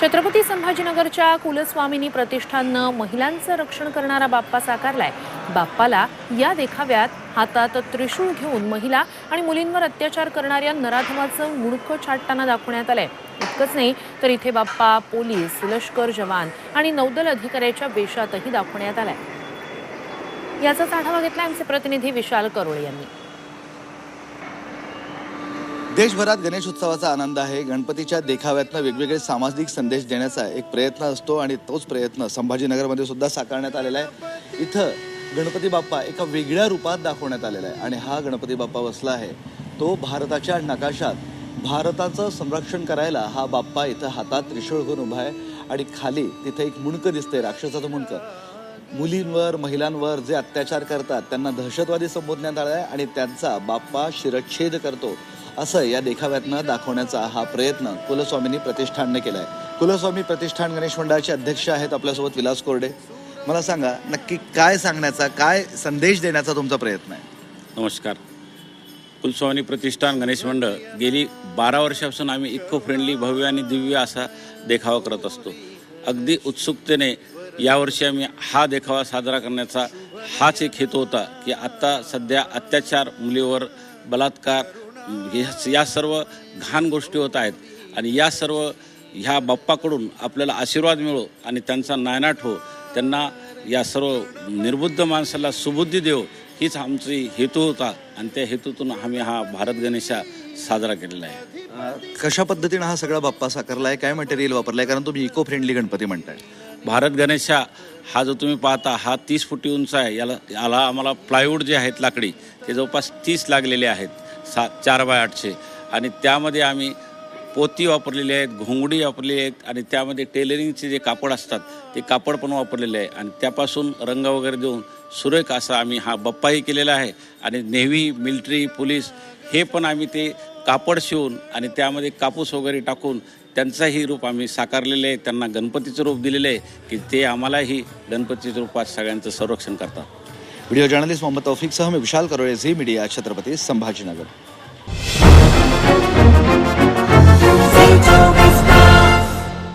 छत्रपती संभाजीनगरच्या कुलस्वामिनी प्रतिष्ठाननं महिलांचं रक्षण करणारा बाप्पा साकारलाय. बाप्पाला या देखाव्यात हातात त्रिशूळ घेऊन महिला आणि मुलींवर अत्याचार करणाऱ्या नराधमाचं मुडकं छाटताना दाखवण्यात आलंय. इतकंच नाही तर इथे बाप्पा पोलीस लष्कर जवान आणि नौदल अधिकाऱ्याच्या वेशातही दाखवण्यात आलाय. याचाच आढावा घेतला आमचे प्रतिनिधी विशाल करोळे यांनी. देशभरात गणेशोत्सवाचा आनंद आहे. गणपतीच्या देखाव्यातनं वेगवेगळे सामाजिक संदेश देण्याचा एक प्रयत्न असतो आणि तोच प्रयत्न संभाजीनगरमध्ये सुद्धा साकारण्यात आलेला आहे. इथं गणपती बाप्पा एका वेगळ्या रूपात दाखवण्यात आलेला आहे आणि हा गणपती बाप्पा बसला आहे. तो भारताच्या नकाशात भारताचं संरक्षण करायला हा बाप्पा इथं हातात त्रिशूळ घेऊन उभा आहे आणि खाली तिथे एक मुंडकं दिसतंय राक्षसाचं मुंडकं मुलींवर महिलांवर जे अत्याचार करतात त्यांना दहशतवादी संबोधण्यात आला आहे आणि त्यांचा बाप्पा शिरच्छेद करतो. असं या देखाव्यातनं दाखवण्याचा हा प्रयत्न कुलस्वामींनी प्रतिष्ठानने केला आहे कुलस्वामी प्रतिष्ठान गणेश मंडळाचे अध्यक्ष आहेत आपल्यासोबत विलास कोरडे. मला सांगा नक्की काय सांगण्याचा काय संदेश देण्याचा तुमचा प्रयत्न आहे? नमस्कार. कुलस्वामी प्रतिष्ठान गणेश मंडळ गेली बारा वर्षापासून आम्ही इतकं फ्रेंडली भव्य आणि दिव्य असा देखावा करत असतो. अगदी उत्सुकतेने यावर्षी आम्ही हा देखावा साजरा करण्याचा हाच एक हेतू होता की आत्ता सध्या अत्याचार मुलीवर बलात्कार या सर्व घाण गोष्टी होत आहेत. आणि या सर्व ह्या बाप्पाकडून आपल्याला आशीर्वाद मिळो आणि त्यांचा नायनाट हो. त्यांना या सर्व निर्बुद्ध माणसाला सुबुद्धी देव हीच आमची हेतू होता आणि त्या हेतूतून आम्ही हा भारत गणेशा साजरा केलेला आहे. कशा पद्धतीनं हा सगळा बाप्पा साकारला आहे काय मटेरियल वापरलाय? कारण तुम्ही इको फ्रेंडली गणपती म्हणताय. भारत गणेशा हा जो तुम्ही पाहता हा तीस फुटी उंच आहे. याला याला आम्हाला प्लायवूड जे आहेत लाकडी ते जवळपास तीस लागलेले आहेत सा चार बाय आठशे. आणि त्यामध्ये आम्ही पोती वापरलेली आहेत घोंगडी वापरलेली आहेत आणि त्यामध्ये टेलरिंगचे जे कापड असतात ते कापड पण वापरलेले आहे. आणि त्यापासून रंग वगैरे देऊन सुरेख असा आम्ही हा बप्पाही केलेला आहे. आणि नेव्ही मिलिटरी पोलीस हे पण आम्ही ते कापड शिवून आणि त्यामध्ये कापूस वगैरे टाकून त्यांचाही रूप आम्ही साकारलेले आहे. त्यांना गणपतीचं रूप दिलेलं आहे की ते आम्हालाही गणपतीच्या रूपात सगळ्यांचं संरक्षण करतात. व्हिडिओ जर्नलिस्ट मोहम्मद तौफिकसह मी विशाल करोळे झी मीडिया छत्रपती संभाजीनगर.